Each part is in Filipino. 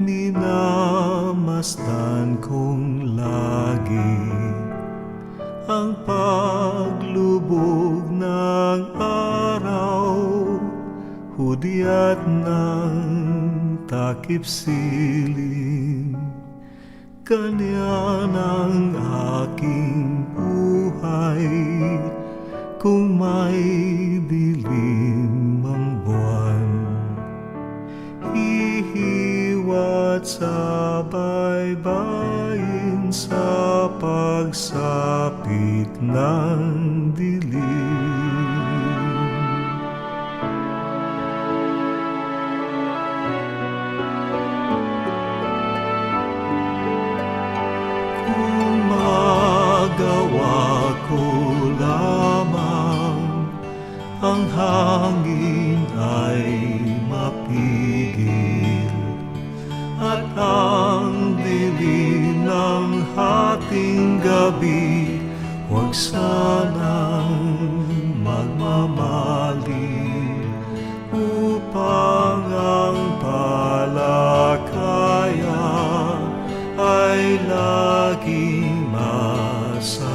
Minamastan kong lagi ang paglubog ng araw Hudyat ng takip silim Kanya ng aking buhay. Kung may Hihiwat sa baybayin sa pagsapit ng dilim. Kung magawa lamang ang hangin ay mapigil at ang dilim ng hating gabi. Huwag sanang magmamali upang ang palakaya ay laging masagana.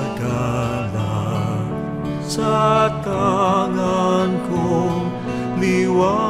Sa tangan kong liwanag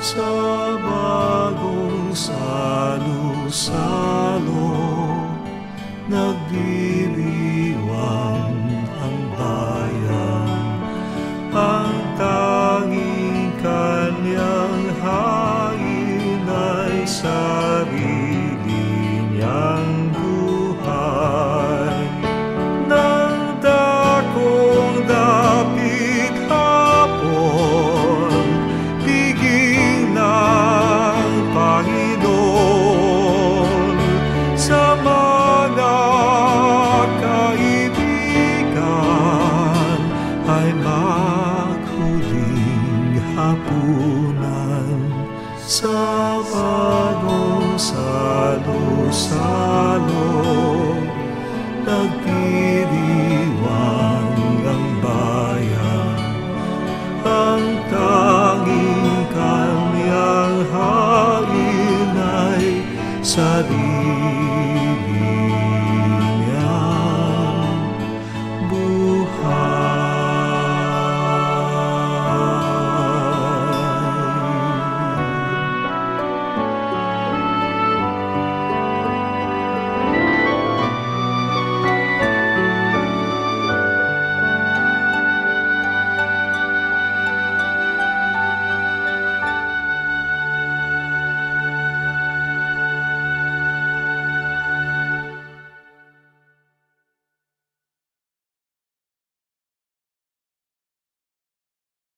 sa bagong salo-salo nagdiriwang ang bayan. Ang tanging kanyang hain ay sarili salo-salo nagdiriwang ang bayan. Ang tanging kanyang hain ay sarili